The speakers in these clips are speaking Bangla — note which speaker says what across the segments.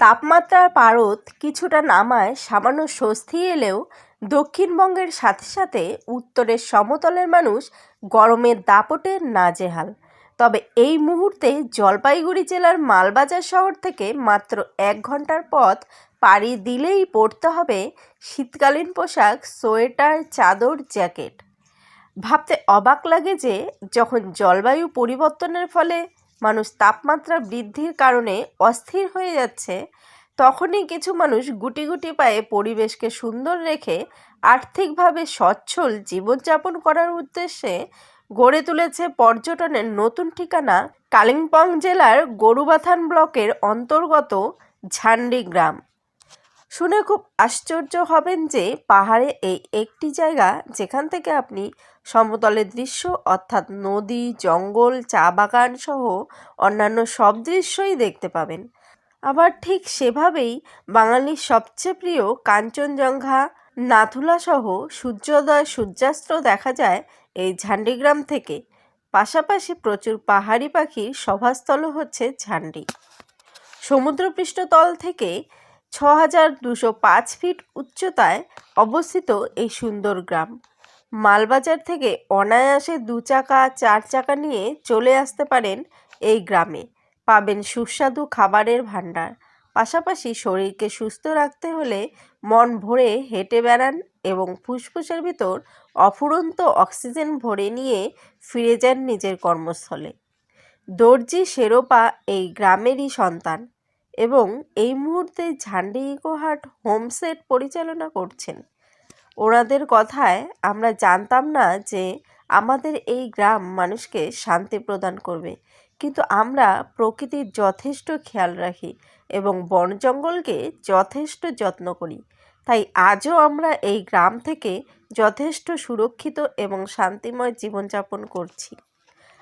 Speaker 1: তাপমাত্রার পারদ কিছুটা নামায় সামান্য স্বস্তি এলেও দক্ষিণবঙ্গের সাথে সাথে উত্তরের সমতলের মানুষ গরমের দাপটে নাজেহাল। তবে এই মুহূর্তে জলপাইগুড়ি জেলার মালবাজার শহর থেকে মাত্র এক ঘণ্টার পথ পাড়ি দিলেই পরতে হবে শীতকালীন পোশাক, সোয়েটার, চাদর, জ্যাকেট। ভাবতে অবাক লাগে যে যখন জলবায়ু পরিবর্তনের ফলে মানুষ তাপমাত্রা বৃদ্ধির কারণে অস্থির হয়ে যাচ্ছে, তখনই কিছু মানুষ গুটি গুটি পায়ে পরিবেশকে সুন্দর রেখে আর্থিকভাবে সচ্ছল জীবনযাপন করার উদ্দেশ্যে গড়ে তুলেছে পর্যটনের নতুন ঠিকানা কালিম্পং জেলার গরুবাথান ব্লকের অন্তর্গত ঝান্ডি গ্রাম। শুনে খুব আশ্চর্য হবেন যে পাহাড়ে এই একটি জায়গা যেখান থেকে আপনি সমতলের দৃশ্য অর্থাৎ নদী, জঙ্গল, চা বাগান সহ অন্যান্য সব দৃশ্যই দেখতে পাবেন। আবার ঠিক সেভাবেই বাঙালির সবচেয়ে প্রিয় কাঞ্চনজঙ্ঘা, নাথুলা সহ সূর্যোদয়, সূর্যাস্ত দেখা যায় এই ঝান্ডিগ্রাম থেকে। পাশাপাশি প্রচুর পাহাড়ি পাখির সভাস্থলও হচ্ছে ঝান্ডি। সমুদ্রপৃষ্ঠতল থেকে ছ হাজার দুশো পাঁচ ফিট উচ্চতায় অবস্থিত এই সুন্দর গ্রাম। মালবাজার থেকে অনায়াসে দু চাকা, চার চাকা নিয়ে চলে আসতে পারেন এই গ্রামে। পাবেন সুস্বাদু খাবারের ভাণ্ডার। পাশাপাশি শরীরকে সুস্থ রাখতে হলে মন ভরে হেঁটে বেড়ান এবং ফুসফুসের ভিতর অফুরন্ত অক্সিজেন ভরে নিয়ে ফিরে যান নিজের কর্মস্থলে। দর্জি শেরোপা এই গ্রামেরই সন্তান। এবং এই মুহূর্তে ঝান্ডি ইকোহাট হোমসেট পরিচালনা করছেন। ওনাদের কথায় আমরা জানতাম না যে আমাদের এই গ্রাম মানুষকে শান্তি প্রদান করবে। কিন্তু আমরা প্রকৃতির যথেষ্ট খেয়াল রাখি এবং বন জঙ্গলকে যথেষ্ট যত্ন করি। তাই আজও আমরা এই গ্রাম থেকে যথেষ্ট সুরক্ষিত এবং শান্তিময় জীবনযাপন করছি।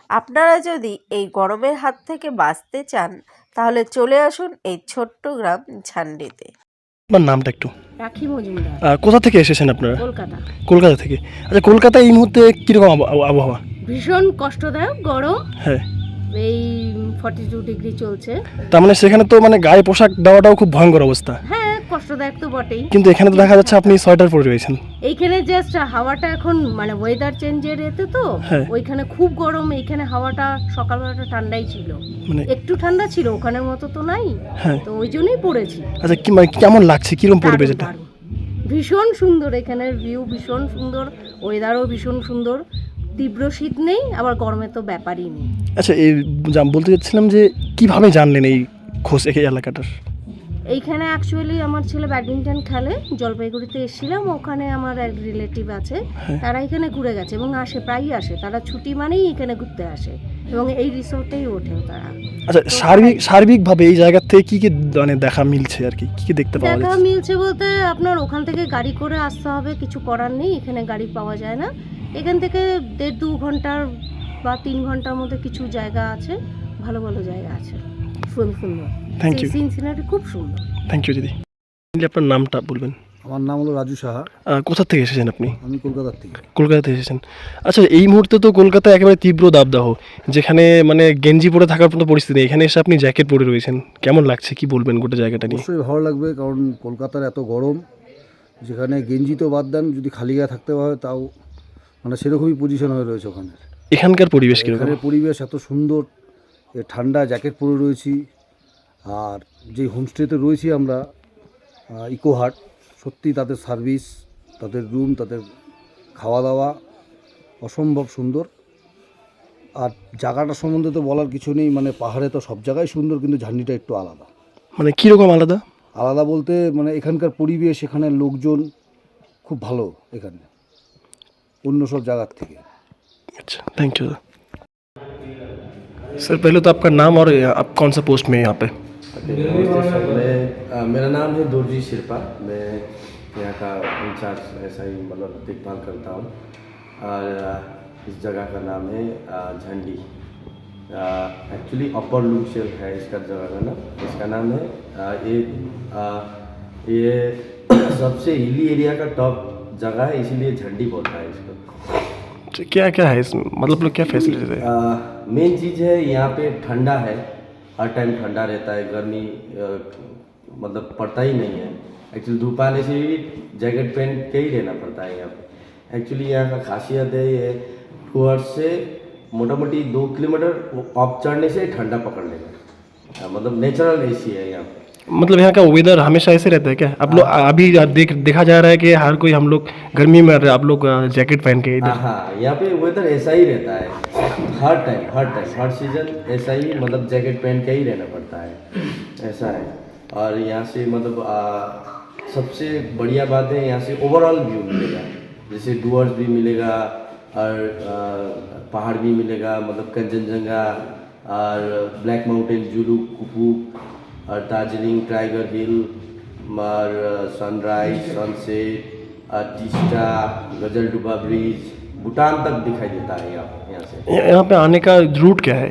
Speaker 1: আপনারা যদি এই গরমের হাত থেকে বাঁচতে চান তাহলে চলে আসুন এই ছোট্ট গ্রাম ঝান্ডিতে।
Speaker 2: আপনার নামটা একটু?
Speaker 3: রাখি মজুমদার।
Speaker 2: আহ, কোথা থেকে এসেছেন আপনারা?
Speaker 3: কলকাতা।
Speaker 2: কলকাতা থেকে। আচ্ছা কলকাতায় এই মুহূর্তে কীরকম আব- আব- আবহাওয়া?
Speaker 3: ভীষণ কষ্টদায়ক গরম।
Speaker 2: হ্যাঁ।
Speaker 3: এই ফর্টি টু ডিগ্রি চলছে।
Speaker 2: তার মানে সেখানে তো মানে গায়ে পোশাক দেওয়াটাও খুব ভয়ঙ্কর অবস্থা।
Speaker 3: হ্যাঁ কষ্টদায়ক তো বটেই।
Speaker 2: কিন্তু এখানে তো দেখা যাচ্ছে আপনি সোয়েটার পরে রয়েছেন।
Speaker 3: এইখানে জাস্ট হাওয়াটা এখন মানে ওয়েদার চেঞ্জের এতে তো
Speaker 2: হ্যাঁ।
Speaker 3: ওইখানে খুব গরম এইখানে হাওয়াটা সকালবেলাটা ঠান্ডাই ছিল।
Speaker 2: মানে
Speaker 3: একটু ঠান্ডা ছিল ওখানের মতো তো নাই।
Speaker 2: হ্যাঁ।
Speaker 3: তো ওই জন্যই পড়েছি।
Speaker 2: আচ্ছা কি মানে কেমন লাগছে? কীরকম পরিবেশ
Speaker 3: দারুণ, দারুণ। ভীষণ সুন্দর এখানের ভিউ ভীষণ সুন্দর। ওয়েদারও ভীষণ সুন্দর। তীব্র শীত নেই আবার গরমে তো ব্যাপারই নেই।
Speaker 2: আচ্ছা এই বলতে চাচ্ছিলাম যে কীভাবে জানলেন এই খোঁজ এই এলাকাটার?
Speaker 3: এইখানে অ্যাকচুয়ালি আমার ছেলে ব্যাডমিন্টন খেলে জলপাইগুড়িতে এসেছিলাম ওখানে আমার এক রিলেটিভ আছে
Speaker 2: হ্যাঁ।
Speaker 3: তারা এখানে ঘুরে গেছে এবং আসে প্রায়ই আসে। তারা ছুটি মানেই এখানে ঘুরতে আসে এবং এই রিসোর্টেই ওঠে তারা।
Speaker 2: আচ্ছা সার্বিক সার্বিকভাবে এই জায়গার থেকে কি কি মানে দেখা মিলছে আর কি? কি কি দেখতে পাওয়া
Speaker 3: দেখা মিলছে বলতে আপনার ওখান থেকে গাড়ি করে আসতে হবে কিছু করার নেই এখানে গাড়ি পাওয়া যায় না। এখান থেকে দেড় দু ঘণ্টার বা তিন ঘণ্টার মধ্যে কিছু জায়গা আছে ভালো ভালো জায়গা আছে। সুন্দর।
Speaker 2: থ্যাংক ইউ
Speaker 3: সিন সিনারি খুব সুন্দর।
Speaker 2: থ্যাংক ইউ দিদি আপনার নামটা বলবেন?
Speaker 4: আমার নাম হলো রাজু সাহা।
Speaker 2: কোথা থেকে এসেছেন আপনি?
Speaker 4: আমি কলকাতার থেকে।
Speaker 2: কলকাতা থেকে এসেছেন। আচ্ছা এই মুহূর্তে তো কলকাতায় একেবারে তীব্র দাবদাহ যেখানে মানে গেঞ্জি পরে থাকার মতো পরিস্থিতি নেই। এখানে এসে আপনি জ্যাকেট পরে রয়েছেন। কেমন লাগছে? কি বলবেন গোটা জায়গাটা নিয়ে?
Speaker 4: অবশ্যই ভালো লাগবে কারণ কলকাতার এত গরম যেখানে গেঞ্জি তো বাদ দেন যদি খালি গায়ে থাকতে হয় তাও মানে সেরকমই পজিশন হয়ে রয়েছে ওখানে
Speaker 2: এখানকার পরিবেশ কীরকম?
Speaker 4: পরিবেশ এত সুন্দর ঠান্ডা জ্যাকেট পরে রয়েছি আর যে হোমস্টেতে রয়েছি আমরা ইকোহাট সত্যি তাদের সার্ভিস তাদের রুম তাদের খাওয়া দাওয়া অসম্ভব সুন্দর। আর জায়গাটা সম্বন্ধে তো বলার কিছু নেই মানে পাহাড়ে তো সব জায়গায় সুন্দর কিন্তু ঝান্ডিটা একটু আলাদা।
Speaker 2: মানে কীরকম আলাদা?
Speaker 4: আলাদা বলতে মানে এখানকার পরিবেশ এখানে লোকজন খুব ভালো এখানে অন্য সব জায়গার থেকে।
Speaker 2: আচ্ছা থ্যাংক ইউ দাদা सर पहले तो आपका नाम और आप कौन सा पोस्ट में हैं यहाँ पे?
Speaker 5: मैं मेरा नाम है दुर्जी शिरपा। मैं यहाँ का इंचार्ज ऐसा ही मतलब देखभाल करता हूँ। और इस जगह का नाम है झंडी। एक्चुअली अपर लुकशेल है इसका जगह का नाम। इसका नाम है अ, ये अ, ये सबसे हिली एरिया का टॉप जगह है इसीलिए झंडी बोलता है इसको।
Speaker 2: तो क्या क्या है इसमें? मतलब लोग क्या फैसिलिटीज़ है?
Speaker 5: मेन चीज़ है, यहाँ पे ठंडा है। हर टाइम ठंडा रहता है, गर्मी मतलब पड़ता ही नहीं है। एक्चुअली धूप आने से भी जैकेट पहन के ही रहना पड़ता है यहाँ पे। एक्चुअली यहाँ का खासियत है, ये टूअर्स से मोटा मोटी दो किलोमीटर अप चढ़ने से ठंडा पकड़ लेगा। मतलब नेचुरल एसी है यहाँ पे।
Speaker 2: मतलब यहाँ का वेदर हमेशा ऐसे रहता है क्या? आप लोग अभी देख देखा जा रहा है कि हर कोई हम लोग गर्मी में आप लोग जैकेट पहन के इधर।
Speaker 5: हाँ यहाँ पे वेदर ऐसा ही रहता है। हर टाइम हर टाइम हर सीज़न ऐसा ही मतलब जैकेट पहन के ही रहना पड़ता है। ऐसा है। और यहाँ से मतलब आ, सबसे बढ़िया बात है यहाँ से ओवरऑल व्यू मिलेगा। जैसे डुअर्स भी मिलेगा और आ, पहाड़ भी मिलेगा मतलब कंचनजंगा और ब्लैक माउंटेन जुलू कुपू और दार्जिलिंग टाइगर हिल और सनराइज सनसेट और टिस्टा गजलडुबा ब्रिज भूटान तक दिखाई देता है यहाँ यहाँ से।
Speaker 2: यहाँ पे आने का रूट क्या है?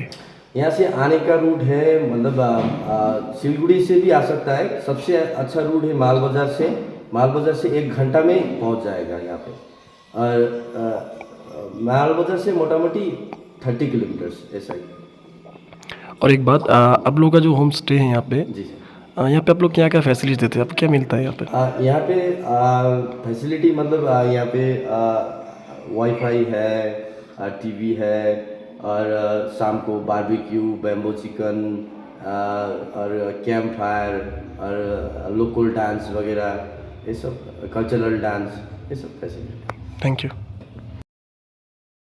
Speaker 5: यहाँ से आने का रूट है मतलब सिलगुड़ी से भी आ सकता है। सबसे अच्छा रूट है माल बाज़ार से। माल बाज़ार से एक घंटा में पहुँच जाएगा यहाँ पे। और माल बाज़ार से मोटा मोटी थर्टी किलोमीटर्स ऐसा ही।
Speaker 2: और एक बात आ, आप लोगों का जो होम स्टे है यहाँ पे आ, यहाँ पे आप लोग क्या क्या फैसिलिटी देते हैं? आपको क्या मिलता है यहाँ पे?
Speaker 5: यहाँ पे फैसिलिटी मतलब आ, यहाँ पे वाईफाई है टीवी है और शाम को बारबेक्यू बैम्बो चिकन और कैंप फायर और लोकल डांस वगैरह ये सब कल्चरल डांस ये सब फैसिलिटी
Speaker 2: थैंक यू